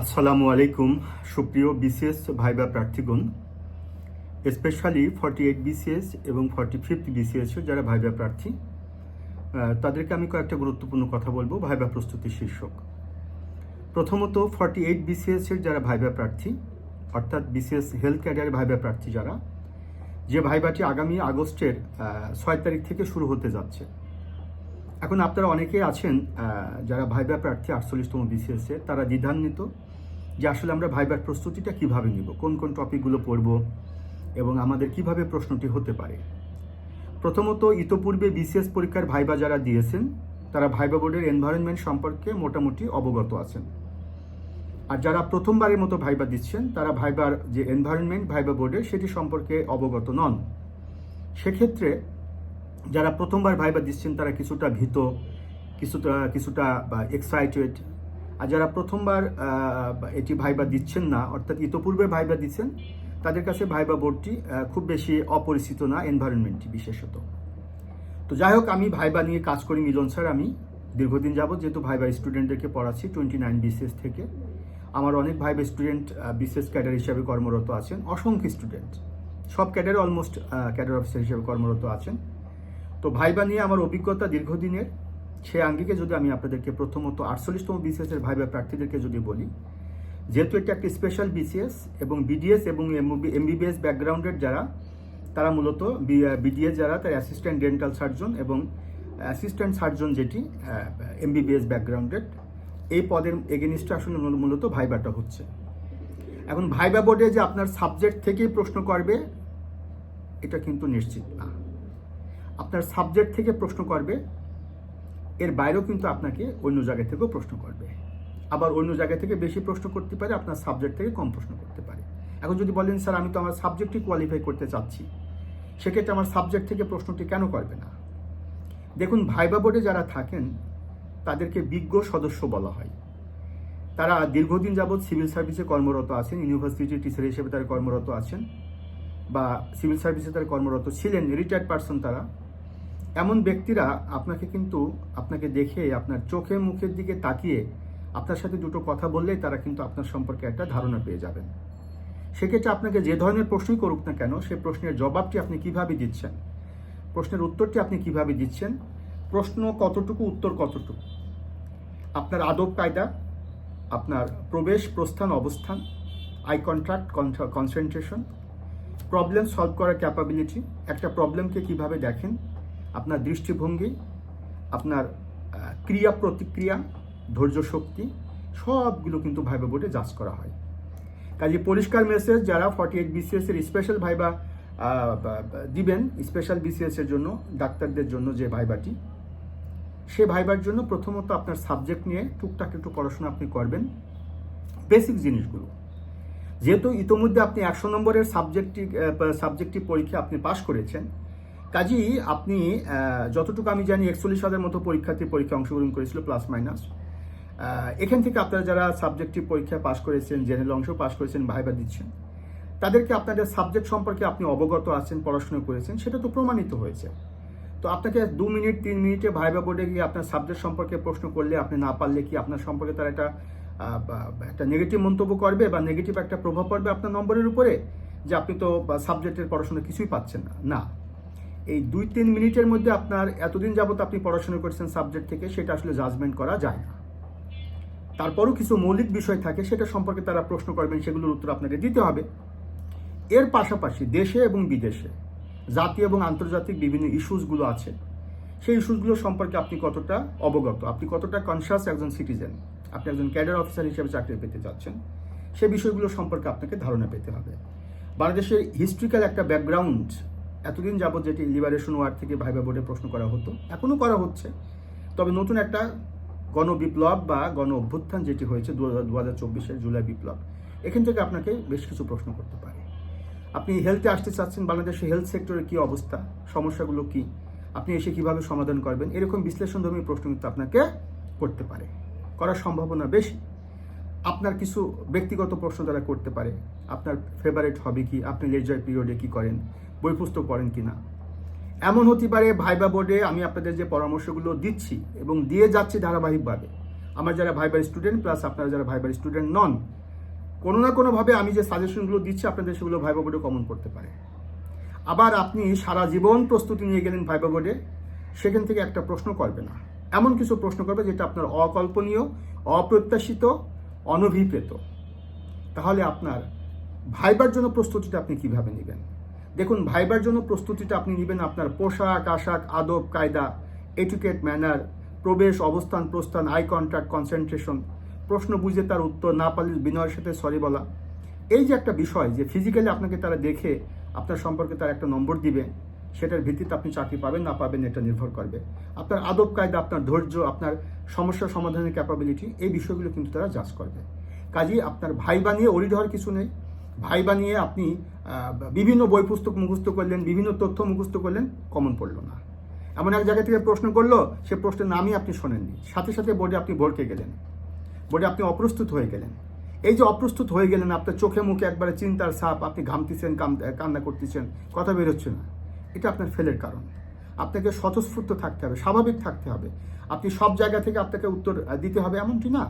আসসালামু আলাইকুম, সুপ্রিয় বিসিএস ভাইবা প্রার্থীগণ স্পেশালি ফর্টি এইট বিসিএস এবং ফর্টি ফিফথ বিসিএস যারা ভাইবা প্রার্থী তাদেরকে আমি কয়েকটা গুরুত্বপূর্ণ কথা বলব, ভাইবা প্রস্তুতি শীর্ষক। প্রথমত ফর্টি এইট বিসিএস এর যারা ভাইবা প্রার্থী, অর্থাৎ বিসিএস হেলথ ক্যারিয়ার ভাইবা প্রার্থী যারা, যে ভাইবাটি আগামী আগস্টের ছয় তারিখ থেকে শুরু হতে যাচ্ছে। এখন আপনারা অনেকেই আছেন যারা ভাইবা প্রার্থী, আটচল্লিশতম বিসিএস তারা দ্বিধান্বিত যে আসলে আমরা ভাইবার প্রস্তুতিটা কীভাবে নিব, কোন কোন টপিকগুলো পড়ব এবং আমাদের কীভাবে প্রশ্নটি হতে পারে। প্রথমত, ইতোপূর্বে বিসিএস পরীক্ষার ভাইবা যারা দিয়েছেন, তারা ভাইবা বোর্ডের এনভায়রনমেন্ট সম্পর্কে মোটামুটি অবগত আছেন। আর যারা প্রথমবারের মতো ভাইবা দিচ্ছেন, তারা ভাইবার যে এনভায়রনমেন্ট ভাইবা বোর্ডের, সেটি সম্পর্কে অবগত নন। সেক্ষেত্রে যারা প্রথমবার ভাইবা দিচ্ছেন, তারা কিছুটা ভীত, কিছুটা কিছুটা এক্সাইটেড আর যারা প্রথমবার এটি ভাইবা দিচ্ছেন না, অর্থাৎ ইতোপূর্বে ভাইবা দিচ্ছেন, তাদের কাছে ভাইবা বোর্ডটি খুব বেশি অপরিচিত না এনভায়রনমেন্টটি বিশেষত। তো যাই হোক, আমি ভাইবা নিয়ে কাজ করি মিলন স্যার, আমি দীর্ঘদিন যাবত যেহেতু ভাইবা স্টুডেন্টদেরকে পড়াচ্ছি টোয়েন্টি নাইন বিসিএস থেকে। আমার অনেক ভাইবা স্টুডেন্ট বিসিএস ক্যাডার হিসাবে কর্মরত আছেন, অসংখ্য স্টুডেন্ট সব ক্যাডারে অলমোস্ট ক্যাডার অফিসার হিসেবে কর্মরত আছেন। তো ভাইবা নিয়ে আমার অভিজ্ঞতা দীর্ঘদিনের, সে আঙ্গিকে যদি আমি আপনাদেরকে প্রথমত আটচল্লিশতম বিসিএস এর ভাইবা প্রার্থীদেরকে যদি বলি, যেহেতু এটা একটি স্পেশাল বিসিএস এবং বিডিএস এবং এমবিবিএস ব্যাকগ্রাউন্ডের যারা, তারা মূলত বিডিএস যারা, তার অ্যাসিস্ট্যান্ট ডেন্টাল সার্জন এবং অ্যাসিস্ট্যান্ট সার্জন যেটি এমবিবিএস ব্যাকগ্রাউন্ডেড এই পদের এগেনিস্টে আসলে মূলত ভাইবাটা হচ্ছে। এখন ভাইবা বোর্ডে যে আপনার সাবজেক্ট থেকেই প্রশ্ন করবে, এটা কিন্তু নিশ্চিত না। আপনার সাবজেক্ট থেকে প্রশ্ন করবে, এর বাইরেও কিন্তু আপনাকে অন্য জায়গা থেকেও প্রশ্ন করবে। আবার অন্য জায়গা থেকে বেশি প্রশ্ন করতে পারে, আপনার সাবজেক্ট থেকে কম প্রশ্ন করতে পারে। এখন যদি বলেন, স্যার, আমি তো আমার সাবজেক্টই কোয়ালিফাই করতে চাচ্ছি। সেক্ষেত্রে আমার সাবজেক্ট থেকে প্রশ্নটি কেন করবে না? দেখুন, ভাইবা বোর্ডে যারা থাকেন, তাদেরকে বিজ্ঞ সদস্য বলা হয়। তারা দীর্ঘদিন যাবৎ সিভিল সার্ভিসে কর্মরত আছেন ইউনিভার্সিটি টিচার হিসেবে তারা কর্মরত আছেন, বা সিভিল সার্ভিসে তারা কর্মরত ছিলেন রিটায়ার্ড পার্সন তারা। এমন ব্যক্তিরা আপনাকে কিন্তু আপনাকে দেখে আপনার চোখে মুখের দিকে তাকিয়ে আপনার সাথে দুটো কথা বললেই তারা কিন্তু আপনার সম্পর্কে একটা ধারণা পেয়ে যাবেন। সেক্ষেত্রে আপনাকে যে ধরনের প্রশ্নই করুক না কেন, সে প্রশ্নের জবাবটি আপনি কীভাবে দিচ্ছেন? প্রশ্নের উত্তরটি আপনি কীভাবে দিচ্ছেন? প্রশ্ন কতটুকু, উত্তর কতটুকু? আপনার আদব কায়দা, আপনার প্রবেশ, প্রস্থান, অবস্থান, eye contact concentration, problem solve করার ক্যাপাবিলিটি, একটা প্রবলেমকে কীভাবে দেখেন? আপনার দৃষ্টিভঙ্গি, আপনার ক্রিয়া প্রতিক্রিয়া, ধৈর্য শক্তি, সবগুলো কিন্তু ভাইবা বোর্ডে যাচ করা হয়। কাজে পরিষ্কার মেসেজ যারা ফর্টি এইট বিসিএস এর স্পেশাল ভাইবা দিবেন স্পেশাল বিসিএস এর জন্য, ডাক্তারদের জন্য যে ভাইবাটি সে ভাইবার জন্য প্রথমত আপনার সাবজেক্ট নিয়ে টুকটাক একটু পড়াশোনা আপনি করবেন। বেসিক জিনিসগুলো। যেহেতু ইতোমধ্যে আপনি একশো নম্বরের সাবজেক্টটি সাবজেক্টটি পরীক্ষা আপনি পাশ করেছেন কাজেই আপনি যতটুকু আমি জানি, একচল্লিশ হাজার মতো পরীক্ষার্থী পরীক্ষা অংশগ্রহণ করেছিল প্লাস মাইনাস এখান থেকে আপনারা যারা সাবজেক্টিভ পরীক্ষা পাশ করেছেন জেনারেল অংশ পাশ করেছেন, ভাইবা দিচ্ছেন, তাদেরকে আপনাদের সাবজেক্ট সম্পর্কে আপনি অবগত আছেন, পড়াশোনা করেছেন, সেটা তো প্রমাণিত হয়েছে। তো আপনাকে দু মিনিট, তিন মিনিটে ভাইবা বোর্ডে গিয়ে আপনার সাবজেক্ট সম্পর্কে প্রশ্ন করলে আপনি না পারলে কি আপনার সম্পর্কে তারা একটা একটা নেগেটিভ মন্তব্য করবে বা নেগেটিভ একটা প্রভাব পড়বে আপনার নম্বরের উপরে? যে আপনি তো সাবজেক্টের পড়াশোনা কিছুই পাচ্ছেন না। না। এই দুই তিন মিনিটের মধ্যে আপনার এতদিন যাবত আপনি পড়াশোনা করছেন সাবজেক্ট থেকে, সেটা আসলে জাজমেন্ট করা যায় না। তারপরও কিছু মৌলিক বিষয় থাকে, সেটা সম্পর্কে তারা প্রশ্ন করবেন, সেগুলোর উত্তর আপনাকে দিতে হবে। এর পাশাপাশি দেশে এবং বিদেশে জাতীয় এবং আন্তর্জাতিক বিভিন্ন ইস্যুসগুলো আছে। সেই ইস্যুসগুলো সম্পর্কে আপনি কতটা অবগত? আপনি কতটা কনসিয়াস একজন সিটিজেন আপনি একজন ক্যাডার অফিসার হিসেবে চাকরি পেতে যাচ্ছেন সে বিষয়গুলো সম্পর্কে আপনাকে ধারণা পেতে হবে। বাংলাদেশের হিস্ট্রিক্যাল একটা ব্যাকগ্রাউন্ড এতদিন যাবত যেটি লিবারেশন ওয়ার থেকে ভাইবা বোর্ডে প্রশ্ন করা হতো এখনও করা হচ্ছে। তবে নতুন একটা গণবিপ্লব বা গণ অভ্যুত্থান যেটি হয়েছে দু হাজার চব্বিশের জুলাই বিপ্লব, এখান থেকে আপনাকে বেশ কিছু প্রশ্ন করতে পারে। আপনি হেলথে আসতে চাচ্ছেন বাংলাদেশের হেলথ সেক্টরের কি অবস্থা, সমস্যাগুলো কি, আপনি এসে কীভাবে সমাধান করবেন, এরকম বিশ্লেষণধর্মী প্রশ্ন কিন্তু আপনাকে করতে পারে। করার সম্ভাবনা বেশি। আপনার কিছু ব্যক্তিগত প্রশ্ন তারা করতে পারে। আপনার ফেভারেট হবি কি, আপনি লেজার পিরিয়ডে কি করেন বই পুস্তক পড়েন কি না এমন হতে পারে ভাইবা বোর্ডে আমি আপনাদের যে পরামর্শগুলো দিচ্ছি এবং দিয়ে যাচ্ছি ধারাবাহিকভাবে। আমার যারা ভাইবার স্টুডেন্ট প্লাস আপনারা যারা ভাইবার স্টুডেন্ট নন, কোনো না কোনোভাবে আমি যে সাজেশনগুলো দিচ্ছি আপনাদের সেগুলো ভাইবা বোর্ডে কমন করতে পারে। আবার আপনি সারা জীবন প্রস্তুতি নিয়ে গেলেন ভাইবা বোর্ডে, সেখান থেকে একটা প্রশ্ন করবে না। এমন কিছু প্রশ্ন করবে যেটা আপনার অকল্পনীয়, অপ্রত্যাশিত, অনভিপ্রেত। তাহলে আপনার ভাইবার জন্য প্রস্তুতিটা আপনি কীভাবে নেবেন? দেখুন, ভাইবার জন্য প্রস্তুতিটা আপনি নেবেন আপনার পোশাক, আশাক, আদব, কায়দা এটুকেট ম্যানার প্রবেশ, অবস্থান, প্রস্থান আই কন্ট্যাক্ট কনসেন্ট্রেশন প্রশ্ন বুঝে তার উত্তর না পারলে বিনয়ের সাথে সরি বলা। এই যে একটা বিষয় যে ফিজিক্যালি আপনাকে তারা দেখে আপনার সম্পর্কে তার একটা নম্বর দিবে, সেটার ভিত্তিতে আপনি চাকরি পাবেন, না পাবেন, এটা নির্ভর করবে। আপনার আদব, কায়দা, আপনার ধৈর্য, আপনার সমস্যা সমাধানের ক্যাপাবিলিটি এই বিষয়গুলো কিন্তু তারা যাচ করবে। কাজেই আপনার ভাই বানিয়ে অরিড হওয়ার কিছু নেই। ভাই বানিয়ে আপনি বিভিন্ন বই পুস্তক মুখস্থ করলেন, বিভিন্ন তথ্য মুখস্থ করলেন, কমন পড়ল না। এমন এক জায়গা থেকে প্রশ্ন করল, সে প্রশ্নের নামই আপনি শোনেননি। সাথে সাথে বোর্ডে আপনি ভরকে গেলেন। বোর্ডে আপনি অপ্রস্তুত হয়ে গেলেন। এই যে অপ্রস্তুত হয়ে গেলেন, আপনার চোখে মুখে একবারে চিন্তার সাপ আপনি ঘামতেছেন কান্না করতেছেন, কথা বেরোচ্ছে না। এটা আপনার ফেলের কারণ। আপনাকে স্বতঃস্ফূর্ত থাকতে হবে, স্বাভাবিক থাকতে হবে। আপনি সব জায়গা থেকে আপনাকে উত্তর দিতে হবে এমনটি না।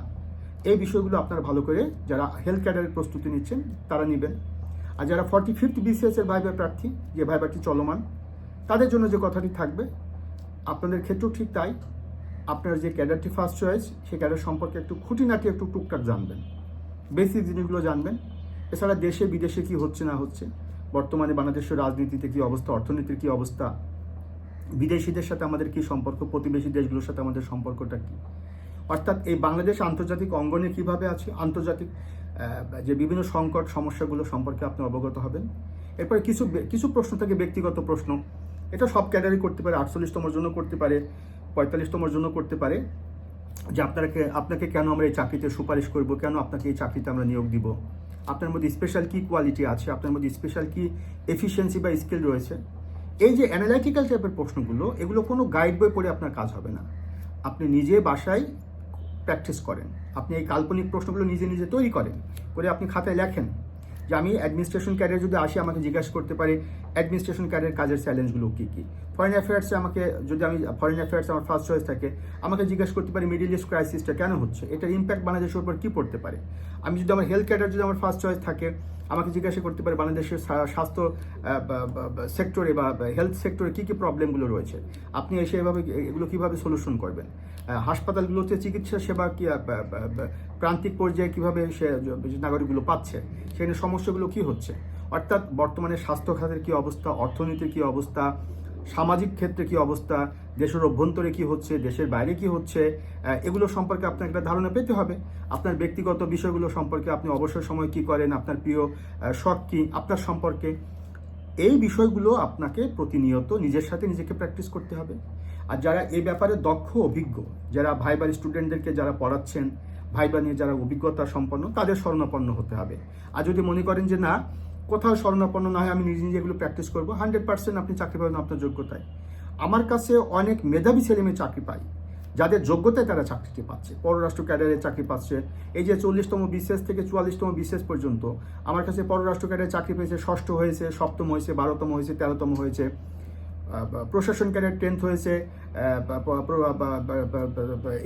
এই বিষয়গুলো আপনারা ভালো করে যারা হেলথ ক্যাডারের প্রস্তুতি নিচ্ছেন, তারা নেবেন। আর যারা ফর্টি ফিফথ বিসিএস এর ভাইবার প্রার্থী, যে ভাইবারটি চলমান, তাদের জন্য যে কথাটি থাকবে, আপনাদের ক্ষেত্রেও ঠিক তাই। আপনার যে ক্যাডারটি ফার্স্ট চয়েস সেই ক্যাডার সম্পর্কে একটু খুঁটিনাটি, একটু টুকটাক জানবেন। বেসিক জিনিসগুলো জানবেন। এছাড়া দেশে, বিদেশে কি হচ্ছে না হচ্ছে, বর্তমানে বাংলাদেশের রাজনীতিতে কি অবস্থা, অর্থনীতির কি অবস্থা, বিদেশিদের সাথে আমাদের কি সম্পর্ক, প্রতিবেশী দেশগুলোর সাথে আমাদের সম্পর্কটা কি অর্থাৎ এই বাংলাদেশ আন্তর্জাতিক অঙ্গনে কীভাবে আছে? আন্তর্জাতিক যে বিভিন্ন সংকট, সমস্যাগুলো সম্পর্কে আপনি অবগত হবেন। এরপরে কিছু কিছু প্রশ্ন থাকে, ব্যক্তিগত প্রশ্ন। এটা সব ক্যাডারি করতে পারে, আটচল্লিশতমর জন্য করতে পারে, পঁয়তাল্লিশতমর জন্য করতে পারে। যে আপনাকে আপনাকে কেন আমরা এই চাকরিতে সুপারিশ করব, কেন আপনাকে এই চাকরিতে আমরা নিয়োগ দিব? আপনার মধ্যে স্পেশাল কি কোয়ালিটি আছে? আপনার মধ্যে স্পেশাল কি এফিসিয়েন্সি বা স্কিল রয়েছে? এই যে অ্যানালাইটিক্যাল টাইপের প্রশ্নগুলো, এগুলো কোনো গাইড বই পড়ে আপনার কাজ হবে না। আপনি নিজে বাসায় প্র্যাকটিস করেন। আপনি এই কাল্পনিক প্রশ্নগুলো নিজে নিজে তৈরি করেন। করে আপনি খাতায় লেখেন। যে আমি অ্যাডমিনিস্ট্রেশন ক্যারিয়ার যদি আসি, আমাকে জিজ্ঞাসা করতে পারি অ্যাডমিনিস্ট্রেশন ক্যারিয়ার কাজের চ্যালেঞ্জগুলো কী কী? ফরেন অ্যাফেয়ার্সে আমাকে, যদি আমি ফরেন অ্যাফেয়ার্স আমার ফার্স্ট চয়েস থাকে, আমাকে জিজ্ঞাসা করতে পারি মিডিল ইস্ট ক্রাইসিসটা কেন হচ্ছে? এটার ইম্প্যাক্ট বাংলাদেশের উপর কী পড়তে পারে? আমি যদি আমার হেলথ ক্যারিয়ার যদি আমার ফার্স্ট চয়েস থাকে, আমাকে জিজ্ঞাসা করতে পারে বাংলাদেশের স্বাস্থ্য সেক্টরে বা হেলথ সেক্টরে কী কী প্রবলেমগুলো রয়েছে? আপনি এসে এভাবে, এগুলো কীভাবে সলিউশন করবেন? হাসপাতালগুলোতে চিকিৎসা সেবা কি প্রান্তিক পর্যায়ে কীভাবে সে নাগরিকগুলো পাচ্ছে সেখানে সমস্যাগুলো কি হচ্ছে? অর্থাৎ বর্তমানে স্বাস্থ্য খাতের কি অবস্থা, অর্থনীতির কি অবস্থা, সামাজিক ক্ষেত্রে কি অবস্থা, দেশের অভ্যন্তরে কি হচ্ছে, দেশের বাইরে কি হচ্ছে এগুলো সম্পর্কে আপনার একটা ধারণা পেতে হবে। আপনার ব্যক্তিগত বিষয়গুলো সম্পর্কে আপনি অবসর সময় কি করেন, আপনার প্রিয় শখ কী, আপনার সম্পর্কে। এই বিষয়গুলো আপনাকে প্রতিনিয়ত নিজের সাথে নিজেকে প্র্যাকটিস করতে হবে। আর যারা এই ব্যাপারে দক্ষ, অভিজ্ঞ, যারা ভাইবার স্টুডেন্টদেরকে যারা পড়াচ্ছেন ভাইবা নিয়ে যারা অভিজ্ঞতা সম্পন্ন, তাদের স্বর্ণাপন্ন হতে হবে। আর যদি মনে করেন যে না, কোথাও স্বর্ণাপন্ন না হয়, আমি নিজে নিজে এগুলো প্র্যাকটিস করব হান্ড্রেড পার্সেন্ট আপনি চাকরি পাবেন আপনার যোগ্যতায়। আমার কাছে অনেক মেধাবী ছেলেমেয়ে চাকরি পায়, যাদের যোগ্যতায় তারা চাকরিটি পাচ্ছে। পররাষ্ট্র ক্যাডারে চাকরি পাচ্ছে। এই যে চল্লিশতম বিশেষ থেকে চুয়াল্লিশতম বিশেষ পর্যন্ত, আমার কাছে পররাষ্ট্র ক্যাডারে চাকরি পেয়েছে, ষষ্ঠ হয়েছে, সপ্তম হয়েছে, বারোতম হয়েছে, তেরোতম হয়েছে। প্রশাসন ক্যাডার টেন্থ হয়েছে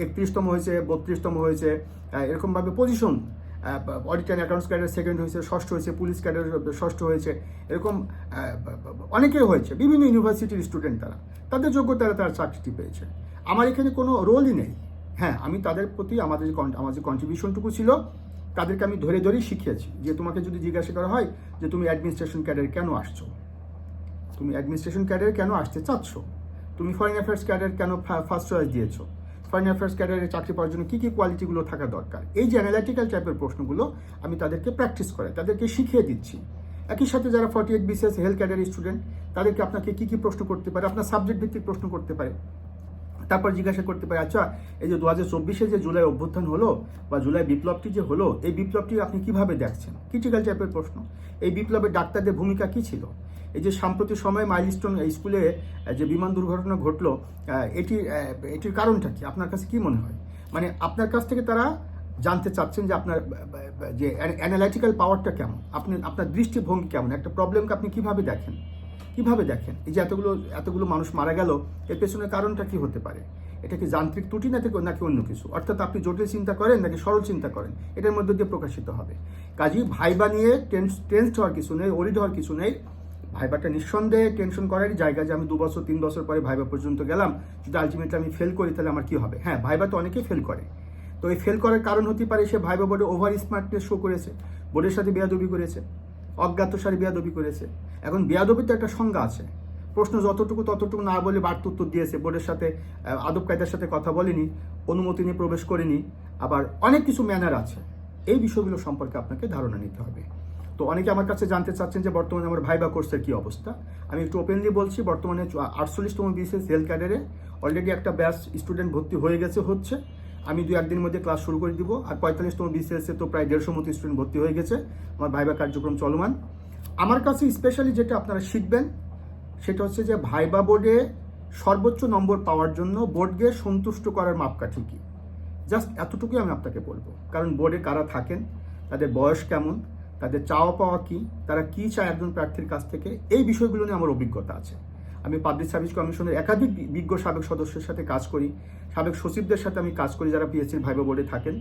একত্রিশতম হয়েছে, বত্রিশতম হয়েছে এরকমভাবে position audit and accounts cadre second হয়েছে, ষষ্ঠ হয়েছে পুলিশ ক্যাডার ষষ্ঠ হয়েছে, এরকম অনেকেই হয়েছে, বিভিন্ন ইউনিভার্সিটির স্টুডেন্ট তারা, তাদের যোগ্যতারা তারা চাকরিটি পেয়েছে। আমার এখানে কোনো রোলই নেই। হ্যাঁ আমি তাদের প্রতি আমাদের আমার যে কন্ট্রিবিউশনটুকু ছিল, তাদেরকে আমি ধরে ধরেই শিখিয়েছি, যে তোমাকে যদি জিজ্ঞাসা করা হয় যে তুমি অ্যাডমিনিস্ট্রেশন ক্যাডার কেন আসছো? তুমি অ্যাডমিনিস্ট্রেশন ক্যাডারে কেন আসতে চাচ্ছ? তুমি ফরেন অ্যাফেয়ার্স ক্যাডার কেন ফার্স্ট চয়েস দিয়েছ? ফরেন অ্যাফেয়ার্স ক্যাডারে চাকরি পাওয়ার জন্য কী কী কোয়ালিটিগুলো থাকা দরকার? এই যে অ্যানালাইটিক্যাল টাইপের প্রশ্নগুলো আমি তাদেরকে প্র্যাকটিস করাই, তাদেরকে শিখিয়ে দিচ্ছি। একই সাথে যারা forty eight BCS health cadre student তাদেরকে আপনাকে কী কী প্রশ্ন করতে পারে, আপনার সাবজেক্ট ভিত্তিক প্রশ্ন করতে পারে। তারপর জিজ্ঞাসা করতে পারে আচ্ছা এই যে দু হাজার চব্বিশে যে জুলাই অভ্যুত্থান হলো বা জুলাই বিপ্লবটি যে হলো, এই বিপ্লবটি আপনি কীভাবে দেখছেন? ক্রিটিক্যাল টাইপের প্রশ্ন। এই বিপ্লবে ডাক্তারদের ভূমিকা কী ছিল? এই যে সাম্প্রতিক সময়ে মাইলস্টোন স্কুলে যে বিমান দুর্ঘটনা ঘটলো এটি এটির কারণটা কি? আপনার কাছে কি মনে হয়? মানে আপনার কাছ থেকে তারা জানতে চাচ্ছেন যে আপনার যে অ্যানালাইটিক্যাল পাওয়ারটা কেমন? আপনি, আপনার দৃষ্টিভঙ্গি কেমন? একটা প্রবলেমকে আপনি কীভাবে দেখেন? কীভাবে দেখেন? এই যে এতগুলো এতগুলো মানুষ মারা গেল, এর পেছনের কারণটা কি হতে পারে? এটা কি যান্ত্রিক ত্রুটি নাকি নাকি অন্য কিছু? অর্থাৎ আপনি জটিল চিন্তা করেন নাকি সরল চিন্তা করেন? এটার মধ্যে দিয়ে প্রকাশিত হবে। কাজেই ভাইবা নিয়ে টেন্স, টেন্সড হওয়ার কিছু নেই, ওরিড হওয়ার কিছু নেই। ভাইবাটা নিঃসন্দেহে টেনশন করারই জায়গা যে আমি দু বছর, তিন বছর পরে ভাইবা পর্যন্ত গেলাম। যদি আলটিমেটলি আমি ফেল করি, তাহলে আমার কি হবে? হ্যাঁ ভাইবা তো অনেকেই ফেল করে। তো এই ফেল করার কারণ হতে পারে সে ভাইবা বোর্ডে ওভার স্মার্টনেস শো করেছে বোর্ডের সাথে বেয়াদবি করেছে, অজ্ঞাত সারে বেয়াদবি করেছে। এখন বেয়াদবির তো একটা সংজ্ঞা আছে। প্রশ্ন যতটুকু ততটুকু না বলে বাড়তি উত্তর দিয়েছে বোর্ডের সাথে আদব কায়দার সাথে কথা বলেনি, অনুমতি নিয়ে প্রবেশ করেনি, আবার অনেক কিছু ম্যানার আছে। এই বিষয়গুলো সম্পর্কে আপনাকে ধারণা নিতে হবে। তো অনেকে আমার কাছে জানতে চাচ্ছেন যে বর্তমানে আমার ভাইবা কোর্সের কি অবস্থা। আমি একটু ওপেনলি বলছি, বর্তমানে আটচল্লিশতম বিসিএস হেলথ ক্যাডারে অলরেডি একটা ব্যাচ স্টুডেন্ট ভর্তি হয়ে গেছে হচ্ছে। আমি দু একদিনের মধ্যে ক্লাস শুরু করে দিব। আর পঁয়তাল্লিশতম বিসিএস তো প্রায় দেড়শো মতো স্টুডেন্ট ভর্তি হয়ে গেছে। আমার ভাইবা কার্যক্রম চলমান। আমার কাছে স্পেশালি যেটা আপনারা শিখবেন, সেটা হচ্ছে যে ভাইবা বোর্ডে সর্বোচ্চ নম্বর পাওয়ার জন্য বোর্ডকে সন্তুষ্ট করার মাপকাঠি কি? জাস্ট এতটুকুই আমি আপনাকে বলব। কারণ বোর্ডে কারা থাকেন, তাদের বয়স কেমন তাদের চাওয়া পাওয়া কি? তারা কি চায় একজন প্রার্থীর কাছ থেকে? এই বিষয়গুলো নিয়ে আমার অভিজ্ঞতা আছে। আমি পাবলিক সার্ভিস কমিশনের একাধিক বিজ্ঞ সাবেক সদস্যের সাথে কাজ করি। সাবেক সচিবদের সাথে আমি কাজ করি যারা পিএসসির ভাইবা বোর্ডে থাকেন।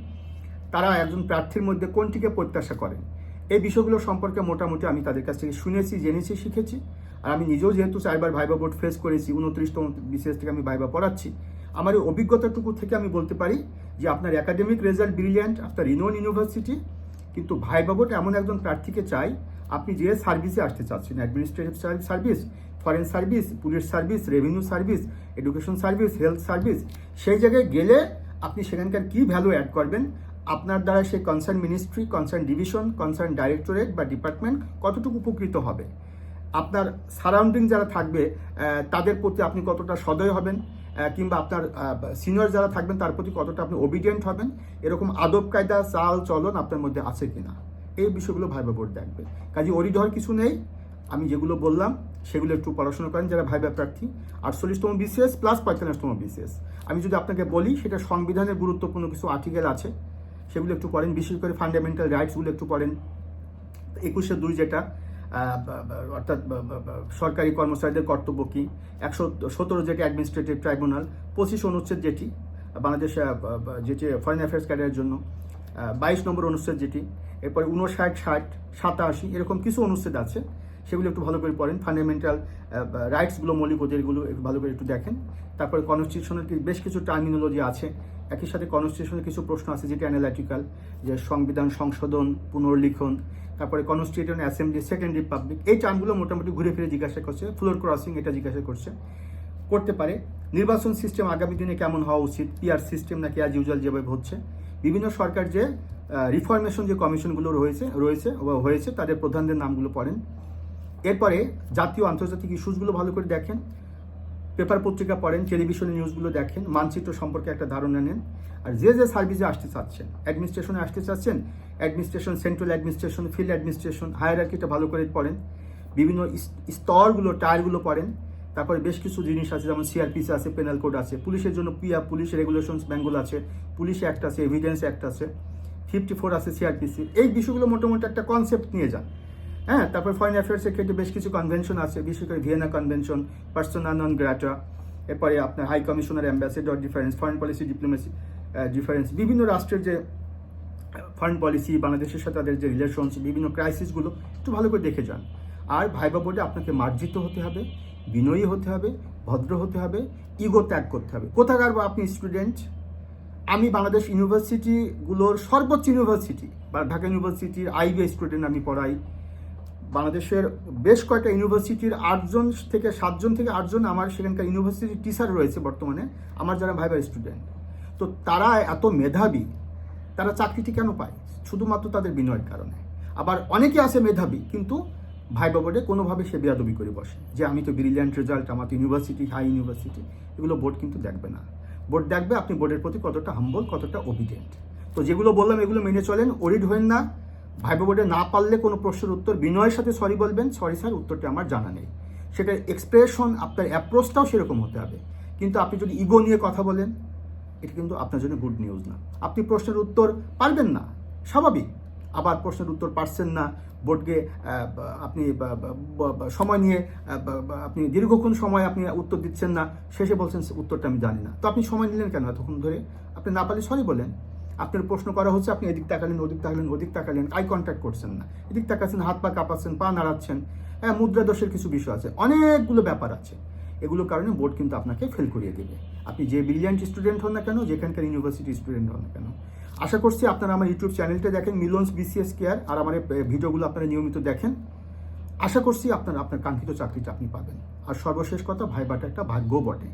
তারা একজন প্রার্থীর মধ্যে কোনটিকে প্রত্যাশা করেন? এই বিষয়গুলো সম্পর্কে মোটামুটি আমি তাদের কাছ থেকে শুনেছি, জেনেছি, শিখেছি। আর আমি নিজেও যেহেতু চারবার ভাইবা বোর্ড ফেস করেছি, উনত্রিশতম বিশেষ থেকে আমি ভাইবা পড়াচ্ছি, আমার এই অভিজ্ঞতাটুকু থেকে আমি বলতে পারি যে আপনার একাডেমিক রেজাল্ট ব্রিলিয়ান্ট আপনার রিনোন ইউনিভার্সিটি কিন্তু ভাইবা বোর্ড এমন একজন প্রার্থীকে চাই, আপনি যে সার্ভিসে আসতে চাচ্ছেন administrative service foreign service police service revenue service education service health service, সেই জায়গায় গেলে আপনি সেখানকার কি ভ্যালু অ্যাড করবেন? আপনার দ্বারা সেই concern ministry concern division concern directorate বা ডিপার্টমেন্ট কতটুকু উপকৃত হবে? আপনার সারাউন্ডিং যারা থাকবে তাদের প্রতি আপনি কতটা সদয় হবেন? কিংবা আপনার সিনিয়র যারা থাকবেন, তার প্রতি কতটা আপনি ওবিডিয়েন্ট হবেন, এরকম আদব কায়দা, চাল, চলন আপনার মধ্যে আছে কিনা, এই বিষয়গুলো ভাইবা বোর্ড দেখবে। কাজে অরিডর কিছু নেই, আমি যেগুলো বললাম, সেগুলো একটু পড়াশোনা করেন যারা ভাইবা প্রার্থী। আটচল্লিশতম বিসিএস প্লাস পঁয়তাল্লিশতম বিসিএস। আমি যদি আপনাকে বলি, সেটা সংবিধানের গুরুত্বপূর্ণ কিছু আর্টিকেল আছে, সেগুলো একটু পড়েন, বিশেষ করে ফান্ডামেন্টাল রাইটসগুলো একটু পড়েন। একুশে দুই যেটা অর্থাৎ সরকারি কর্মচারীদের কর্তব্য কি? একশো সতেরো যেটি অ্যাডমিনিস্ট্রেটিভ ট্রাইব্যুনাল পঁচিশ অনুচ্ছেদ যেটি, বাংলাদেশ যেটি ফরেন অ্যাফেয়ার্স ক্যারিয়ারের জন্য বাইশ নম্বর অনুচ্ছেদ যেটি, এরপরে উনষাট ষাট, সাতাশি, এরকম কিছু অনুচ্ছেদ আছে, সেগুলো একটু ভালো করে পড়েন। ফান্ডামেন্টাল রাইটসগুলো মৌলিক অধিকারগুলো একটু ভালো করে একটু দেখেন। তারপরে কনস্টিটিউশনের বেশ কিছু টার্মিনোলজি আছে। একই সাথে কনস্টিটিউশনের কিছু প্রশ্ন আছে যেটি অ্যানালাইটিক্যাল যে সংবিধান, সংশোধন, পুনর্লিখন, তারপরে কনস্টিটিউশন অ্যাসেম্বলি সেকেন্ড রিপাবলিক এই টার্মগুলো মোটামুটি ঘুরে ফিরে জিজ্ঞাসা করছে ফ্লোর ক্রসিং এটা জিজ্ঞাসা করছে। করতে পারে, নির্বাচন সিস্টেম আগামী দিনে কেমন হওয়া উচিত পিআর সিস্টেম নাকি অ্যাজ ইউজুয়াল যেভাবে হচ্ছে? বিভিন্ন সরকার যে রিফরমেশন যে কমিশনগুলো রয়েছে রয়েছে হয়েছে, তাদের প্রধানদের নামগুলো পড়েন। এরপরে জাতীয় আন্তর্জাতিক ইস্যুসগুলো ভালো করে দেখেন। পেপার পত্রিকা পড়েন, টেলিভিশনে নিউজগুলো দেখেন, মানচিত্র সম্পর্কে একটা ধারণা নেন, আর যে যে সার্ভিসে আসতে চাচ্ছেন, অ্যাডমিনিস্ট্রেশনে আসতে চাচ্ছেন, administration, central administration, field administration, হায়ারার্কিটা ভালো করে পড়েন, বিভিন্ন স্তরগুলো, টায়ারগুলো পড়েন, তারপরে বেশ কিছু জিনিস আছে, যেমন সিআরপিসি আছে, পেনাল কোড আছে, পুলিশের জন্য পিয়া, পুলিশ রেগুলেশনস ব্যাঙ্গুল আছে, পুলিশ অ্যাক্ট আছে, এভিডেন্স অ্যাক্ট আছে, ফিফটি ফোর আছে সিআরপিসি, এই বিষয়গুলো মোটামুটি একটা কনসেপ্ট নিয়ে যান। হ্যাঁ তারপর ফরেন অ্যাফেয়ার্সের ক্ষেত্রে বেশ কিছু কনভেনশন আছে, বিশেষ করে Vienna convention persona non grata এরপরে আপনার high commissioner ambassador difference foreign policy diplomacy difference বিভিন্ন রাষ্ট্রের যে ফরেন পলিসি বাংলাদেশের সাথে তাদের যে রিলেশনস বিভিন্ন ক্রাইসিসগুলো একটু ভালো করে দেখে যান। আর ভাইবা বোর্ডে আপনাকে মার্জিত হতে হবে, বিনয়ী হতে হবে, ভদ্র হতে হবে ইগো ত্যাগ করতে হবে। কোথাকার আপনি স্টুডেন্ট আমি বাংলাদেশ ইউনিভার্সিটিগুলোর সর্বোচ্চ ইউনিভার্সিটি বা ঢাকা ইউনিভার্সিটির আইবি স্টুডেন্ট আমি পড়াই। বাংলাদেশের বেশ কয়েকটা ইউনিভার্সিটির আটজন থেকে সাতজন থেকে আটজন আমার সেখানকার ইউনিভার্সিটির টিচার রয়েছে বর্তমানে, আমার যারা ভাইবা স্টুডেন্ট তো তারা এত মেধাবী, তারা চাকরিটি কেন পায়? শুধুমাত্র তাদের বিনয়ের কারণে। আবার অনেকে আছে মেধাবী, কিন্তু ভাইবা বোর্ডে কোনোভাবে সে বেয়াদবি করে বসে। যে আমি তো ব্রিলিয়ান্ট রেজাল্ট আমার তো ইউনিভার্সিটি হাই ইউনিভার্সিটি এগুলো বোর্ড কিন্তু দেখবে না। বোর্ড দেখবে আপনি বোর্ডের প্রতি কতটা হাম্বল কতটা ওবিডেন্ট তো যেগুলো বললাম, এগুলো মেনে চলেন ওরিড হবেন না। ভাইবা বোর্ডে না পারলে কোনো প্রশ্নের উত্তর বিনয়ের সাথে সরি বলবেন। সরি স্যার উত্তরটি আমার জানা নেই। সেটার এক্সপ্রেশন আপনার অ্যাপ্রোচটাও সেরকম হতে হবে। কিন্তু আপনি যদি ইগো নিয়ে কথা বলেন, এটা কিন্তু আপনার জন্য গুড নিউজ না। আপনি প্রশ্নের উত্তর পারবেন না। স্বাভাবিক। আবার প্রশ্নের উত্তর পারছেন না বোর্ডকে আপনি সময় নিয়ে আপনি দীর্ঘক্ষণ সময় আপনি উত্তর দিচ্ছেন না, শেষে বলছেন উত্তরটা আমি জানি না। তো আপনি সময় নিলেন কেন এতক্ষণ ধরে? আপনি না পারলে সরি বলেন। আপনার প্রশ্ন করা হচ্ছে, আপনি এদিক তাকালেন, ওদিক তাকালেন ওদিক তাকালেন আই কন্ট্যাক্ট করছেন না। এদিক তাকাচ্ছেন, হাত পা কাঁপাচ্ছেন, পা নাড়াচ্ছেন হ্যাঁ মুদ্রা দোষের কিছু বিষয় আছে। অনেকগুলো ব্যাপার আছে। এগুলো কারণে বোর্ড কিন্তু আপনাকে ফেল করিয়ে দেবে। আপনি যে ব্রিলিয়ান্ট স্টুডেন্ট হন না কেন, যেখানকার ইউনিভার্সিটি স্টুডেন্ট হন না কেন। আশা করছি আপনারা আমার ইউটিউব চ্যানেলটা দেখেন মিলন্স বিসিএস কেয়ার আর আমার ভিডিওগুলো আপনারা নিয়মিত দেখেন। আশা করছি আপনার আপনার কাঙ্ক্ষিত চাকরিটা আপনি পাবেন। আর সর্বশেষ কথা, ভাইবাটা একটা ভাগ্য বটে।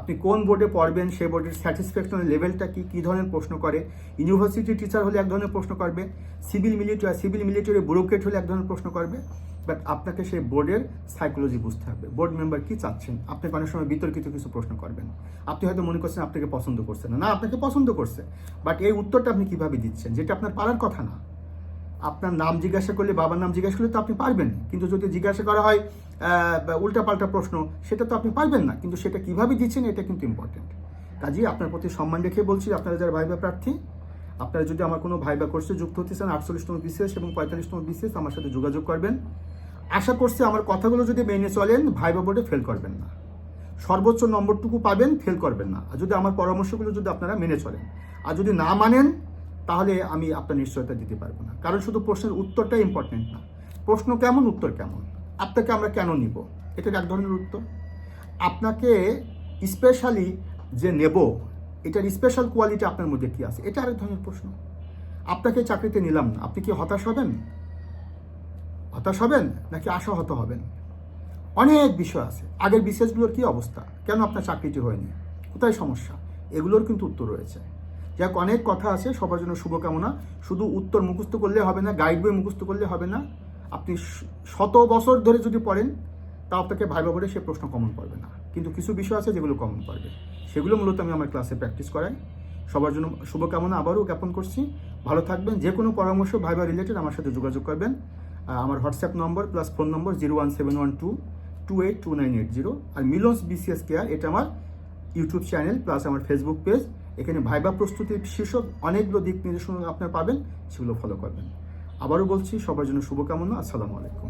আপনি কোন বোর্ডে পড়বেন, সেই বোর্ডের স্যাটিসফ্যাকশনের লেভেলটা কি, কী ধরনের প্রশ্ন করে? ইউনিভার্সিটি টিচার হলে এক ধরনের প্রশ্ন করবে civil military civil military bureaucrat হলে এক ধরনের প্রশ্ন করবে বাট আপনাকে সেই বোর্ডের সাইকোলজি বুঝতে হবে। বোর্ড মেম্বার কি চাচ্ছেন? আপনাকে অনেক সময় বিতর্কিত কিছু প্রশ্ন করবেন। আপনি হয়তো মনে করছেন আপনাকে পছন্দ করছে না। না, আপনাকে পছন্দ করছে বাট এই উত্তরটা আপনি কীভাবে দিচ্ছেন, যেটা আপনার পারার কথা না। আপনার নাম জিজ্ঞাসা করলে, বাবার নাম জিজ্ঞাসা করলে তো আপনি পারবেন কিন্তু যদি জিজ্ঞাসা করা হয় উল্টাপাল্টা প্রশ্ন, সেটা তো আপনি পারবেন না। কিন্তু সেটা কীভাবে দিচ্ছেন, এটা কিন্তু ইম্পর্টেন্ট কাজেই আপনার প্রতি সম্মান রেখে বলছি, আপনারা যারা ভাইবা প্রার্থী, আপনারা যদি আমার কোনো ভাইবা কোর্সে যুক্ত হতে চান, আটচল্লিশতম বিশেষ এবং পঁয়তাল্লিশতম বিশেষ আমার সাথে যোগাযোগ করবেন। আশা করছি আমার কথাগুলো যদি মেনে চলেন, ভাইবা বোর্ডে ফেল করবেন না। সর্বোচ্চ নম্বরটুকু পাবেন ফেল করবেন না। আর যদি আমার পরামর্শগুলো যদি আপনারা মেনে চলেন। আর যদি না মানেন তাহলে আমি আপনার নিশ্চয়তা দিতে পারব না। কারণ শুধু প্রশ্নের উত্তরটা ইম্পর্টেন্ট না। প্রশ্ন কেমন, উত্তর কেমন? আপনাকে আমরা কেন নিব? এটার এক ধরনের উত্তর। আপনাকে স্পেশালি যে নেব, এটার স্পেশাল কোয়ালিটি আপনার মধ্যে কি আছে? এটা আরেক ধরনের প্রশ্ন। আপনাকে চাকরিতে নিলাম না। আপনি কি হতাশ হবেন? হতাশ হবেন নাকি আশাহত হবেন? অনেক বিষয় আছে। আগের বিশেষগুলোর কি অবস্থা? কেন আপনার চাকরিটি হয়নি? কোথায় সমস্যা? এগুলোর কিন্তু উত্তর রয়েছে। যাক, অনেক কথা আছে, সবার জন্য শুভকামনা। শুধু উত্তর মুখস্থ করলে হবে না গাইড বই মুখস্থ করলে হবে না। আপনি শত বছর ধরে যদি পড়েন, তা আপনাকে ভাইবা বলে সে প্রশ্ন কমন পড়বে না। কিন্তু কিছু বিষয় আছে যেগুলো কমন পড়বে সেগুলো মূলত আমি আমার ক্লাসে প্র্যাকটিস করাই। সবার জন্য শুভকামনা আবারও জ্ঞাপন করছি। ভালো থাকবেন, যে কোনো পরামর্শ ভাইবা রিলেটেড আমার সাথে যোগাযোগ করবেন। আমার WhatsApp number plus phone number zero one seven one two two eight two nine eight zero আর মিলন্স বিসিএস কেয়ার এটা আমার ইউটিউব চ্যানেল প্লাস আমার ফেসবুক পেজ এখানে ভাইবা প্রস্তুতির শীর্ষক অনেকগুলো দিক নির্দেশনা আপনার পাবেন, সেগুলো ফলো করবেন। আবারও বলছি, সবার জন্য শুভকামনা, আসসালামু আলাইকুম।